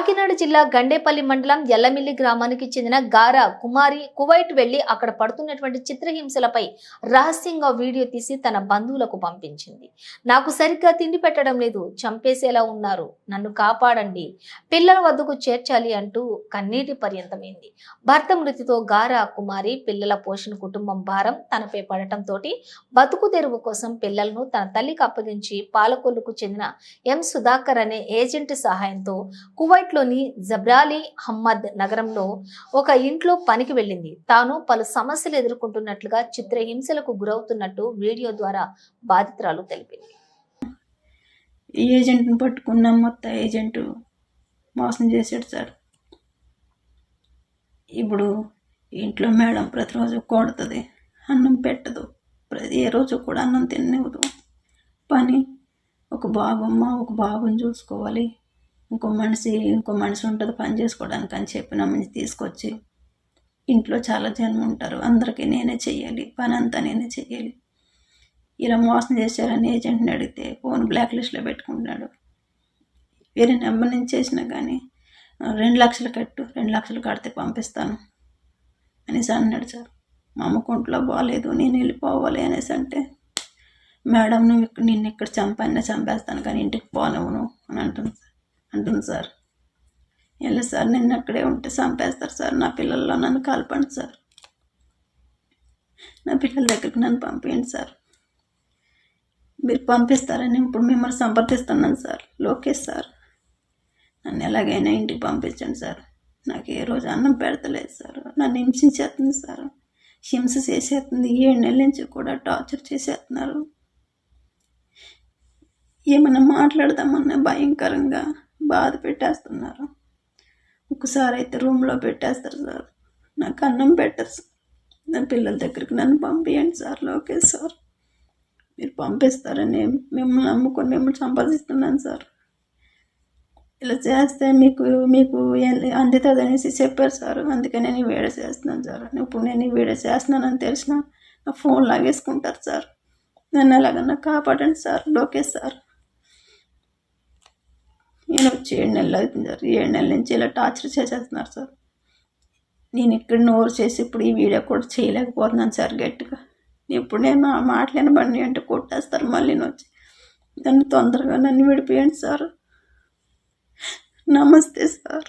కాకినాడ జిల్లా గండేపల్లి మండలం ఎల్లమిల్లి గ్రామానికి చెందిన గారా కుమారి కువైట్ వెళ్ళి అక్కడ పడుతున్నటువంటి చిత్రహింసలపై రహస్యంగా వీడియో తీసి తన బంధువులకు పంపించింది. నాకు సరిగ్గా తిండి పెట్టడం లేదు చంపేసేలా ఉన్నారు. నన్ను కాపాడండి. పిల్లల వద్దకు చేర్చాలి అంటూ కన్నీటి పర్యంతమైంది. భర్త మృతితో గారా కుమారి పిల్లల పోషణ కుటుంబం భారం తనపై పడటంతో బతుకు తెరువు కోసం పిల్లలను తన తల్లికి అప్పగించి పాలకొల్లుకు చెందిన ఎం సుధాకర్ అనే ఏజెంట్ సహాయంతో కువైట్ కువైట్లోని జబ్రాలి హమ్మద్ నగరంలో ఒక ఇంట్లో పనికి వెళ్ళింది. తాను పలు సమస్యలు ఎదుర్కొంటున్నట్లుగా చిత్రహింసలకు గురవుతున్నట్టు వీడియో ద్వారా బాధితురాలు తెలిపింది. ఈ ఏజెంట్ని పట్టుకున్నాం మొత్తం ఏజెంట్ మోసం చేశాడు సార్. ఇప్పుడు ఇంట్లో మేడం ప్రతిరోజు కొడుతుంది అన్నం పెట్టదు ప్రతి ఏ రోజు కూడా అన్నం తిననివ్వదు. పని ఒక బాబమ్మ ఒక బాబుని చూసుకోవాలి ఇంకో మనిషి ఇంకో మనిషి ఉంటుంది పని చేసుకోవడానికి అని చెప్పి నమ్మని తీసుకొచ్చి ఇంట్లో చాలా జనం ఉంటారు. అందరికీ నేనే చెయ్యాలి. పని అంతా నేనే చెయ్యాలి. ఇలా మోసం చేశారని ఏజెంట్ని అడిగితే ఫోన్ బ్లాక్ లిస్ట్లో పెట్టుకుంటున్నాడు. వేరే నెంబర్ నుంచి చేసినా కానీ రెండు లక్షలు కట్టు రెండు లక్షలు కడితే పంపిస్తాను అనేసి అన్నాడు సార్. మా అమ్మ కొంట్లో బాగాలేదు నేను వెళ్ళిపోవాలి అనేసి అంటే మేడం నువ్వు నిన్ను ఇక్కడ చంపైనా చంపేస్తాను కానీ ఇంటికి పోనవును అని అంటుంది సార్. అంటుంది సార్. వెళ్ళి సార్ నిన్న అక్కడే ఉంటే చంపేస్తారు సార్. నా పిల్లల్లో నన్ను కాల్పండి సార్. నా పిల్లల దగ్గరికి నన్ను పంపించండి సార్. మీరు పంపిస్తారని ఇప్పుడు మిమ్మల్ని సంప్రదిస్తున్నాను సార్. లోకేష్ సార్ నన్ను ఎలాగైనా ఇంటికి పంపించండి సార్. నాకు ఏ రోజు అన్నం పెడతలేదు సార్. నన్ను హింసించేస్తుంది సార్. హింస చేసేస్తుంది. ఏడు నెలల నుంచి కూడా టార్చర్ చేసేస్తున్నారు. ఏమైనా మాట్లాడదామన్నా భయంకరంగా బాధ పెట్టేస్తున్నారు. ఒకసారి అయితే రూమ్లో పెట్టేస్తారు సార్. నాకు అన్నం పెట్టరు సార్. నా పిల్లల దగ్గరికి నన్ను పంపించండి సార్ లోకేష్ సార్. మీరు పంపిస్తారని మిమ్మల్ని నమ్ముకొని మిమ్మల్ని సంపాదిస్తున్నాను సార్. ఇలా చేస్తే మీకు మీకు అందుతుంది అనేసి చెప్పారు సార్. అందుకని నేను ఈ వీడియో చేస్తున్నాను సార్. ఇప్పుడు నేను ఈ వీడియో చేస్తున్నానని తెలిసిన నా ఫోన్ లాగేసుకుంటారు సార్. నన్ను ఎలాగన్నా కాపాడండి సార్ లోకేష్ సార్. నేను వచ్చి ఏడు నెలలు అవుతుంది సార్. ఏడు నెలల నుంచి ఇలా టార్చర్ చేసేస్తున్నారు సార్. నేను ఇక్కడ నోరు చేసి ఇప్పుడు ఈ వీడియో కూడా చేయలేకపోతున్నాను సార్ గట్టిగా. ఇప్పుడు నేను ఆ మాటలేని బండి అంటే కొట్టేస్తారు మళ్ళీ నేను వచ్చి. నన్ను తొందరగా నన్ను విడిపోయండి సార్. నమస్తే సార్.